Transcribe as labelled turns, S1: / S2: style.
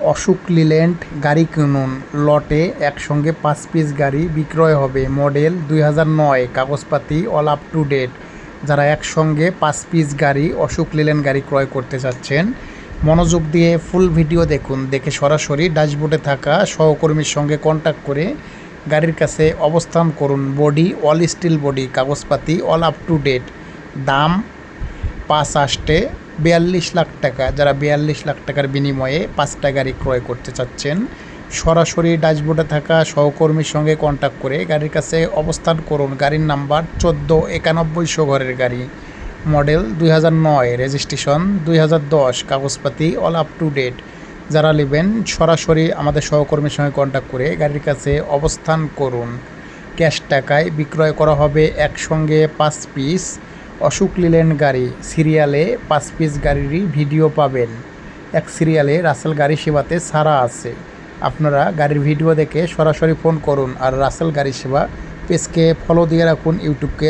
S1: Ashok Leyland গাড়ি কিনুন। লটে একসঙ্গে পাঁচ পিস গাড়ি বিক্রয় হবে। মডেল দুই হাজার নয়, কাগজপাতি অল আপ টু ডেট যারা একসঙ্গে পাঁচ পিস গাড়ি, অশোক লিল্যান্ড গাড়ি ক্রয় করতে চাচ্ছেন, মনোযোগ দিয়ে ফুল ভিডিও দেখুন। দেখে সরাসরি ড্যাশবোর্ডে থাকা সহকর্মীর সঙ্গে কন্ট্যাক্ট করে গাড়ির কাছে অবস্থান করুন। বডি অল স্টিল বডি কাগজপাতি অল আপ টু ডেট দাম পাঁচ আষ্টে বিয়াল্লিশ লাখ টাকা, যারা বিয়াল্লিশ লাখ টাকার বিনিময়ে পাঁচটা গাড়ি ক্রয় করতে চাচ্ছেন, সরাসরি ড্যাশবোর্ডে থাকা সহকর্মীর সঙ্গে কন্ট্যাক্ট করে গাড়ির কাছে অবস্থান করুন। গাড়ির নাম্বার চোদ্দ একানব্বইশো ঘরের গাড়ি, মডেল দুই নয়, রেজিস্ট্রেশন দুই দশ, কাগজপাতি অল আপ টু ডেট যারা নেবেন, সরাসরি আমাদের সহকর্মীর সঙ্গে কন্ট্যাক্ট করে গাড়ির কাছে অবস্থান করুন। ক্যাশ টাকায় বিক্রয় করা হবে একসঙ্গে পাঁচ পিস অশোক লিল্যান্ড গাড়ি সিরিয়ালে পাঁচ পিস গাড়িরই ভিডিও পাবেন। এক সিরিয়ালে রাসেল গাড়ি সেবাতে সারা আছে। আপনারা গাড়ির ভিডিও দেখে সরাসরি ফোন করুন আর রাসেল গাড়ি সেবা পেজকে ফলো দিয়ে রাখুন ইউটিউবকে